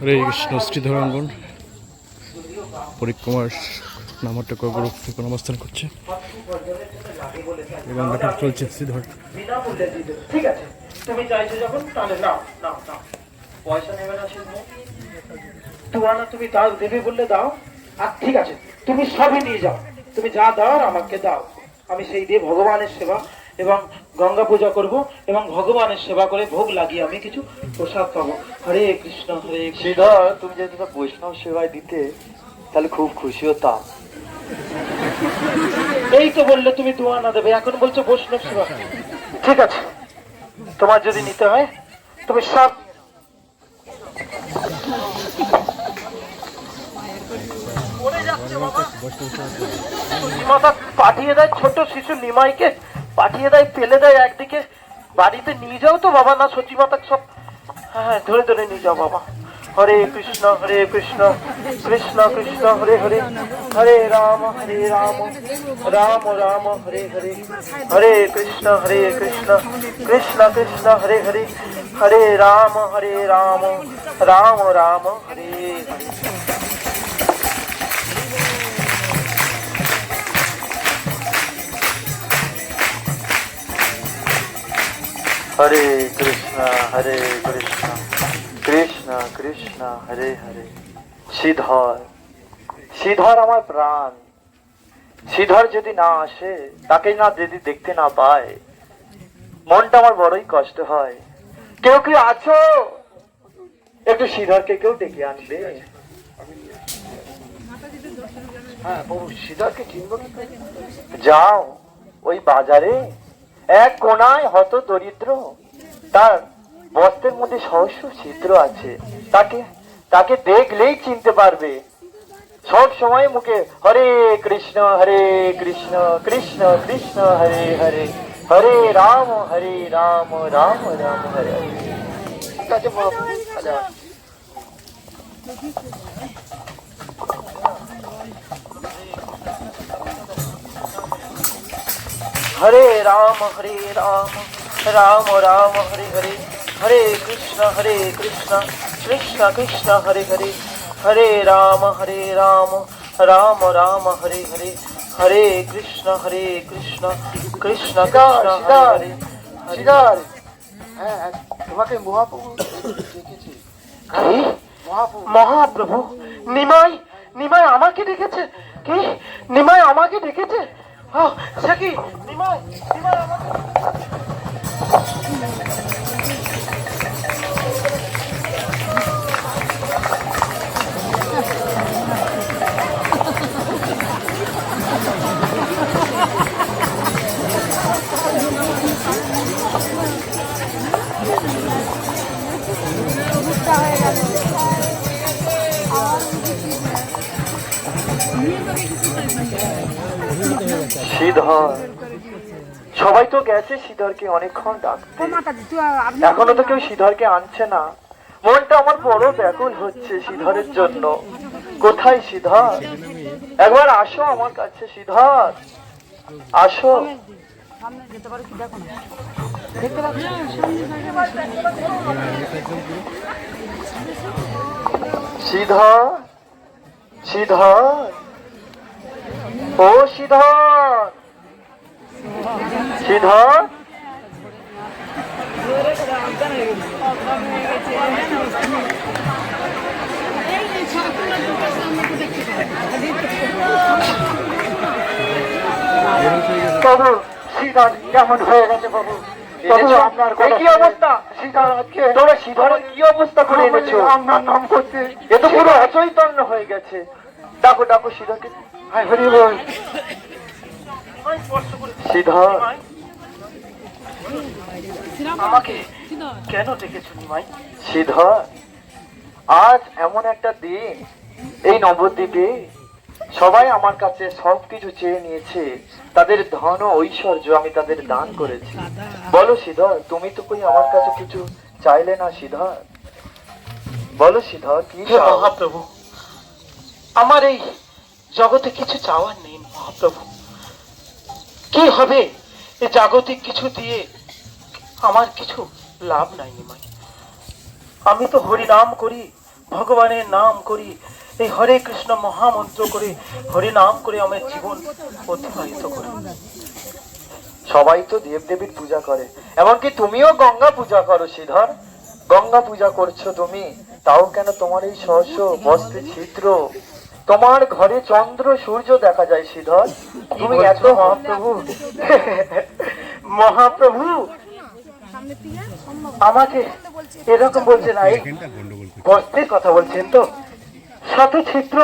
হরে Krishna, শ্রীধরাঙ্গন। পরিক্রমার নামট্টক group এখন অবস্থান করছে। দেখা চলছে, শ্রীধর। ঠিক আছে, তুমি চাইছো তাহলে নাও নাও না তুমি দাও, দেবে বললে দাও। আর ঠিক আছে, তুমি সবই নিয়ে যাও। তুমি যা দাও আমাকে দাও। আমি সেই দিয়ে ভগবানের সেবা এবং গঙ্গা পূজা করব এবং ভগবানের সেবা করে ভোগ লাগিয়ে আমি কিছু প্রসাদ পাবো। হরে কৃষ্ণ হরে কৃষ্ণ। শ্রীধর তুমি যদি বৈষ্ণব সেবায় দিতে তাহলে খুব খুশি হতাম। এই তো বললে তুমি দোয়া না দেবে এখন বলছো বৈষ্ণব সেবা। ঠিক আছে তোমার যদি নিতে হয় তুমি সব পাঠিয়ে দেয় ছোট শিশু নিমাইকে। পাঠিয়ে দেয়, ফেলে দেয় একদিকে। বাড়িতে নিয়ে যাও তো বাবা, না সচি মাতা সব। হ্যাঁ ধরে ধরে নিয়ে যাও বাবা। হরে কৃষ্ণ হরে কৃষ্ণ কৃষ্ণ কৃষ্ণ, হরে হরে। হরে রাম হরে রাম রাম রাম, হরে হরে। হরে কৃষ্ণ হরে কৃষ্ণ কৃষ্ণ কৃষ্ণ, হরে হরে। হরে রাম হরে রাম রাম রাম, হরে হরে। হরে কৃষ্ণ হরে কৃষ্ণ কৃষ্ণ কৃষ্ণ, হরে হরে। শ্রীধর শ্রীধর আমার প্রাণ। শ্রীধর যদি না আসে তাকে না যদি দেখতে না পায়, মনটা আমার বড়ই কষ্ট হয়। কেউ কি আছো? একটু শ্রীধরকে কেউ ডেকে আনবে? হ্যাঁ শ্রীধরকে চিনব? যাও, ওই বাজারে এক কোনায় হত দরিদ্র। তার বস্ত্রের মধ্যে সহস্র ছিদ্র আছে। তাকে তাকে দেখলেই চিনতে পারবে। সব সময় মুখে হরে কৃষ্ণ হরে কৃষ্ণ কৃষ্ণ কৃষ্ণ, হরে হরে হরে রাম হরে রাম রাম রাম, হরে হরে। হরে রাম হরে রাম রাম রাম হরে হরে হরে কৃষ্ণ হরে কৃষ্ণ কৃষ্ণ কৃষ্ণ হরে হরে হরে রাম হরে রাম রাম রাম হরে হরে হরে কৃষ্ণ হরে কৃষ্ণ কৃষ্ণ কৃষ্ণ হরে হরে হ্যাঁ তোমাকে মহাপ্রভু মহাপ্রভু। নিমাই নিমাই আমাকে ডেকেছে। কি? নিমাই আমাকে ডেকেছে আহ, সে কি নিমাই নিমাই আমাকে শ্রীধর সবাই তো গেছে শ্রীধরকে অনেকক্ষণ ডাকতে। এখনও তো কেউ শ্রীধরকে আনছে না। মনটা আমার বড় ব্যাকুল হচ্ছে শ্রীধরের জন্য। কোথায় শ্রীধর একবার আসো আমার কাছে শ্রীধর আসো। শ্রীধর শ্রীধর ও শ্রীধর শ্রীধর বাবু শ্রীধর কেমন হয়ে গেছে বাবু বাবু আপনার কি অবস্থা? শ্রীধর আজকে তোমরা শ্রীধরের কি অবস্থা করে এনেছো? আপনার নাম করতে এ তো পুরো অচৈতন্য হয়ে গেছে। ডাকো ডাকো শ্রীধরকে হাই হরি বল শ্রীধর আমাকে কেন ডেকেছো নিমাই? শ্রীধর আজ এমন একটা দিন এই নবদ্বীপে সবাই আমার কাছে সব কিছু চেয়ে নিয়েছে। তাদের ধন ও ঐশ্বর্য আমি তাদের দান করেছি। বলো শ্রীধর তুমি তো কই আমার কাছে কিছু চাইলে না শ্রীধর বলো শ্রীধর কি? মহাপ্রভু আমার এই জগতে কিছু চাওয়ার নেই মহাপ্রভু। কি হবে? এই জাগতিক কিছু দিয়ে আমার কিছু লাভ নাই নিমাই। আমি তো হরি নাম করি, ভগবানের নাম করি, এই হরে কৃষ্ণ মহামন্ত্র করে হরে নাম করে আমার জীবন অতিবাহিত করি। সবাই তো দেব দেবীর পূজা করে। এমনকি তুমিও গঙ্গা পূজা করো, শ্রীধর। গঙ্গা পূজা করছ তুমি, তাও কেন তোমার এই সহস্র বস্ত্রে ছিদ্র? তোমার ঘরে চন্দ্র সূর্য দেখা যায় শ্রীধর। তুমি এত মহাপ্রভু। মহাপ্রভু! আমাকে এরকম বলছে না এই বস্ত্রের কথা বলছেন তো? শত ছিদ্র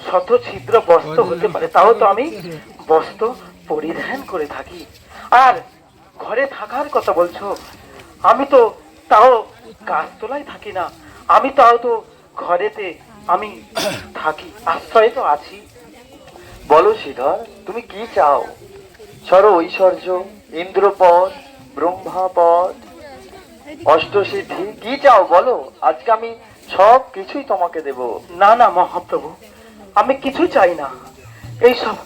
শত ছিদ্র বস্ত্র হতে পারে তাও তো আমি বস্ত্র পরিধান করে থাকি। আর ঘরে থাকার কথা বলছো? আমি তো তাও গাছতলায় থাকি না। আমি তাও তো ঘরেতে আমি থাকি, আশ্রয় তো আছি। বলো শ্রীধর, তুমি কি চাও? সর ঐশ্বর্য, ইন্দ্রপদ, ব্রহ্মাপদ, অষ্টসিদ্ধি, কি চাও বলো? আজকে আমি সব কিছুই তোমাকে দেব। না না, মহাপ্রভু, আমি কিছু চাই না। এইসব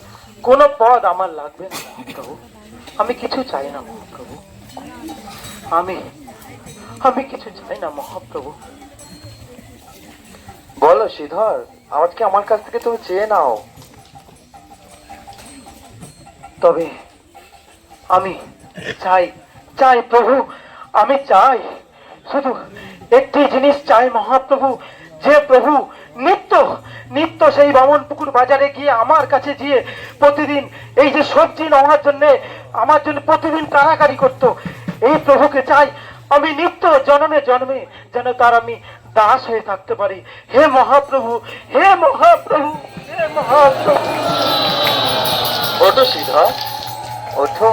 কোন পদ আমার লাগবে না, মহাপ্রভু। আমি কিছু চাই না, মহাপ্রভু। আমি আমি কিছু চাই না, মহাপ্রভু। বলো, শ্রীধর আজকে আমার কাছ থেকে তুমি চেয়ে নাও? তবে আমি চাই চাই প্রভু, আমি চাই। শুধু একটি জিনিস চাই মহাপ্রভু, যে প্রভু নিত্য নিত্য সেই বামন পুকুর বাজারে গিয়ে আমার কাছে গিয়ে প্রতিদিন এই যে সবজি নেওয়ার জন্য আমার জন্য প্রতিদিন কারাকারি করত, এই প্রভুকে চাই। আমি নিত্য জন্মে জন্মে যেন তার আমি দাস হয়ে থাকতে পারি। হে মহাপ্রভু হে মহাপ্রভু হে মহাপ্রভু। ওঠো শ্রীধর ওঠো।